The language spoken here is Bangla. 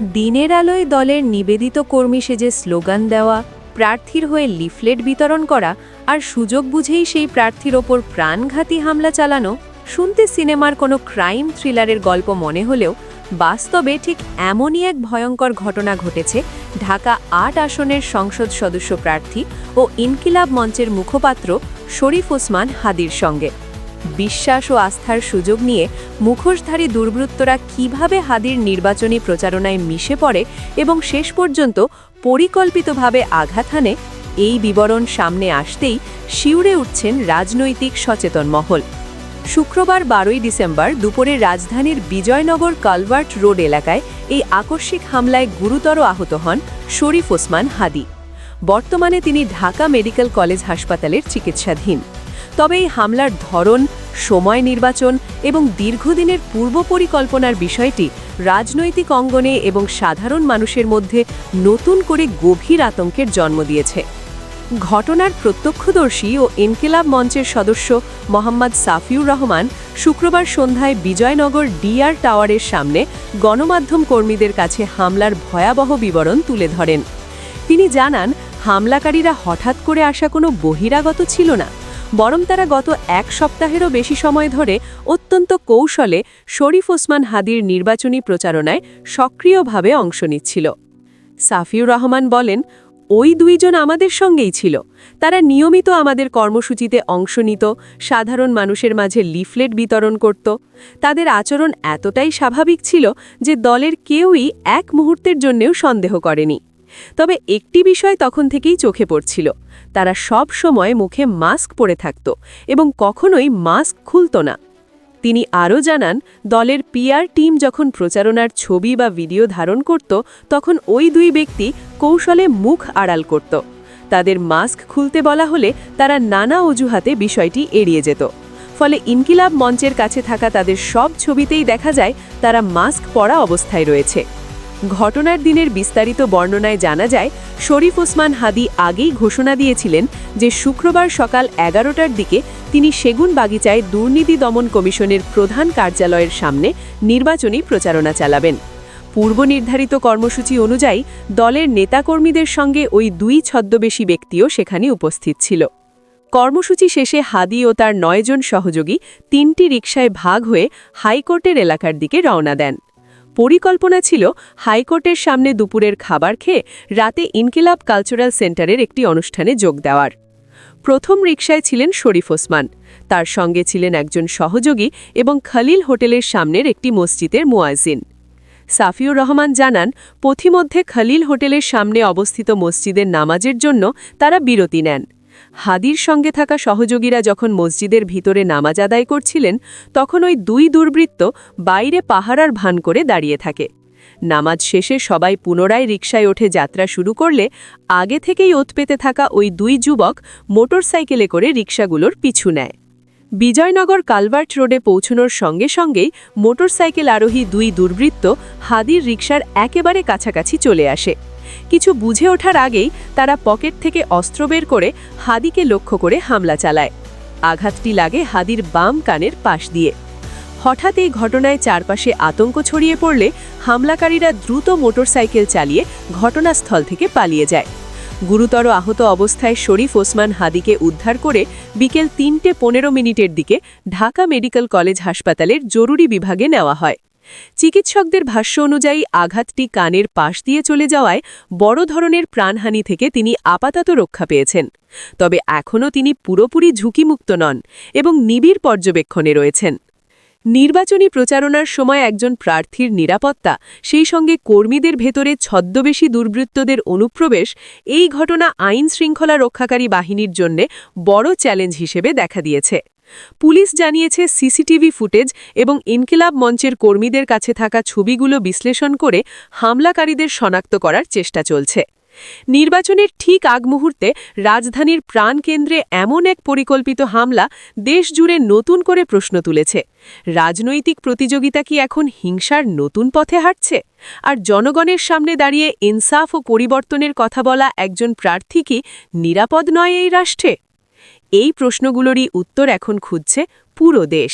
দিনের আলোয় দলের নিবেদিত কর্মী সেজে স্লোগান দেওয়া, প্রার্থীর হয়ে লিফলেট বিতরণ করা আর সুযোগ বুঝেই সেই প্রার্থীর ওপর প্রাণঘাতী হামলা চালানো, শুনতে সিনেমার কোনো ক্রাইম থ্রিলারের গল্প মনে হলেও বাস্তবে ঠিক এমনই এক ভয়ঙ্কর ঘটনা ঘটেছে ঢাকা আট আসনের সংসদ সদস্য প্রার্থী ও ইনকিলাব মঞ্চের মুখপাত্র শরীফ ওসমান হাদির সঙ্গে। বিশ্বাস ও আস্থার সুযোগ নিয়ে মুখোশধারী দুর্বৃত্তরা কীভাবে হাদির নির্বাচনী প্রচারণায় মিশে পড়ে এবং শেষ পর্যন্ত পরিকল্পিতভাবে আঘাত হানে, এই বিবরণ সামনে আসতেই শিউরে উঠছেন রাজনৈতিক সচেতন মহল। শুক্রবার বারোই ডিসেম্বর দুপুরে রাজধানীর বিজয়নগর কালভার্ট রোড এলাকায় এই আকস্মিক হামলায় গুরুতর আহত হন শরীফ ওসমান হাদি। বর্তমানে তিনি ঢাকা মেডিকেল কলেজ হাসপাতালের চিকিৎসাধীন। তবে এই হামলার ধরন সময় নির্বাচন এবং দীর্ঘদিনের পূর্ব পরিকল্পনার বিষয়টি রাজনৈতিক অঙ্গনে এবং সাধারণ মানুষের মধ্যে নতুন করে গভীর আতঙ্কের জন্ম দিয়েছে। ঘটনার প্রত্যক্ষদর্শী ও ইনকিলাব মঞ্চের সদস্য মোহাম্মদ সাফিউর রহমান শুক্রবার সন্ধ্যায় বিজয়নগর ডিআর টাওয়ারের সামনে গণমাধ্যম কর্মীদের কাছে হামলার ভয়াবহ বিবরণ তুলে ধরেন। তিনি জানান, হামলাকারীরা হঠাৎ করে আসা কোনো বহিরাগত ছিল না। বরং তারা গত এক সপ্তাহেরও বেশি সময় ধরে অত্যন্ত কৌশলে শরীফ ওসমান হাদির নির্বাচনী প্রচারণায় সক্রিয়ভাবে অংশ নিচ্ছিল। সাফিউর রহমান বলেন, ওই দুইজন আমাদের সঙ্গেই ছিল। তারা নিয়মিত আমাদের কর্মসূচিতে অংশ নিত, সাধারণ মানুষের মাঝে লিফলেট বিতরণ করত। তাদের আচরণ এতটাই স্বাভাবিক ছিল যে দলের কেউই এক মুহূর্তের জন্যেও সন্দেহ করেনি। তবে একটি বিষয় তখন থেকেই চোখে পড়ছিল। তারা সব সময় মুখে মাস্ক পরে থাকত এবং কখনোই মাস্ক খুলত না। তিনি আরও জানান, দলের পিআর টিম যখন প্রচারণার ছবি বা ভিডিও ধারণ করত, তখন ওই দুই ব্যক্তি কৌশলে মুখ আড়াল করত। তাদের মাস্ক খুলতে বলা হলে তারা নানা অজুহাতে বিষয়টি এড়িয়ে যেত। ফলে ইনকিলাব মঞ্চের কাছে থাকা তাদের সব ছবিতেই দেখা যায়, তারা মাস্ক পরা অবস্থায় রয়েছে। ঘটনার দিনের বিস্তারিত বর্ণনায় জানা যায়, শরীফ ওসমান হাদি আগেই ঘোষণা দিয়েছিলেন যে শুক্রবার সকাল এগারোটার দিকে তিনি সেগুন বাগিচায় দুর্নীতি দমন কমিশনের প্রধান কার্যালয়ের সামনে নির্বাচনী প্রচারণা চালাবেন। পূর্ব নির্ধারিত কর্মসূচি অনুযায়ী দলের নেতাকর্মীদের সঙ্গে ওই দুই ছদ্মবেশী ব্যক্তিও সেখানে উপস্থিত ছিল। কর্মসূচি শেষে হাদি ও তার নয়জন সহযোগী তিনটি রিকশায় ভাগ হয়ে হাইকোর্টের এলাকার দিকে রওনা দেন। পরিকল্পনা ছিল হাইকোর্টের সামনে দুপুরের খাবার খেয়ে রাতে ইনকিলাব কালচারাল সেন্টারের একটি অনুষ্ঠানে যোগ দেওয়ার। প্রথম রিকশায় ছিলেন শরীফ ওসমান। তার সঙ্গে ছিলেন একজন সহযোগী এবং খলিল হোটেলের সামনের একটি মসজিদের মোয়াজিন সাফিউর রহমান জানান, পথিমধ্যে খলিল হোটেলের সামনে অবস্থিত মসজিদের নামাজের জন্য তারা বিরতি নেন। হাদির সঙ্গে থাকা সহযোগীরা যখন মসজিদের ভিতরে নামাজ আদায় করছিলেন, তখন ওই দুই দুর্বৃত্ত বাইরে পাহারার ভান করে দাঁড়িয়ে থাকে। নামাজ শেষে সবাই পুনরায় রিকশায় ওঠে যাত্রা শুরু করলে আগে থেকেই ওত পেতে থাকা ওই দুই যুবক মোটরসাইকেলে করে রিকশাগুলোর পিছু নেয়। বিজয়নগর কালভার্ট রোডে পৌঁছনোর সঙ্গে সঙ্গেই মোটরসাইকেল আরোহী দুই দুর্বৃত্ত হাদির রিকশার একেবারে কাছাকাছি চলে আসে। কিছু বুঝে ওঠার আগেই তারা পকেট থেকে অস্ত্র বের করে হাদিকে লক্ষ্য করে হামলা চালায়। আঘাতটি লাগে হাদির বাম কানের পাশ দিয়ে। হঠাৎ এই ঘটনায় চারপাশে আতঙ্ক ছড়িয়ে পড়লে হামলাকারীরা দ্রুত মোটরসাইকেল চালিয়ে ঘটনাস্থল থেকে পালিয়ে যায়। গুরুতর আহত অবস্থায় শরীফ ওসমান হাদিকে উদ্ধার করে বিকেল তিনটে পনেরো মিনিটের দিকে ঢাকা মেডিকেল কলেজ হাসপাতালের জরুরি বিভাগে নেওয়া হয়। চিকিৎসকদের ভাষ্য অনুযায়ী আঘাতটি কানের পাশ দিয়ে চলে যাওয়ায় বড় ধরনের প্রাণহানি থেকে তিনি আপাতত রক্ষা পেয়েছেন। তবে এখনও তিনি পুরোপুরি ঝুঁকিমুক্ত নন এবং নিবিড় পর্যবেক্ষণে রয়েছেন। নির্বাচনী প্রচারণার সময় একজন প্রার্থীর নিরাপত্তা, সেই সঙ্গে কর্মীদের ভেতরে ছদ্মবেশী দুর্বৃত্তদের অনুপ্রবেশ, এই ঘটনা আইন শৃঙ্খলা রক্ষাকারী বাহিনীর জন্য বড় চ্যালেঞ্জ হিসেবে দেখা দিয়েছে। পুলিশ জানিয়েছে সিসিটিভি ফুটেজ এবং ইনকিলাব মঞ্চের কর্মীদের কাছে থাকা ছবিগুলো বিশ্লেষণ করে হামলাকারীদের শনাক্ত করার চেষ্টা চলছে। নির্বাচনের ঠিক আগ মুহূর্তে রাজধানীর প্রাণকেন্দ্রে এমন এক পরিকল্পিত হামলা দেশ জুড়ে নতুন করে প্রশ্ন তুলেছে। রাজনৈতিক প্রতিযোগিতা কি এখন হিংসার নতুন পথে হাঁটছে? আর জনগণের সামনে দাঁড়িয়ে ইনসাফ ও পরিবর্তনের কথা বলা একজন প্রার্থী কি নিরাপদ নয় এই রাষ্ট্রে? এই প্রশ্নগুলোরই উত্তর এখন খুঁজছে পুরো দেশ।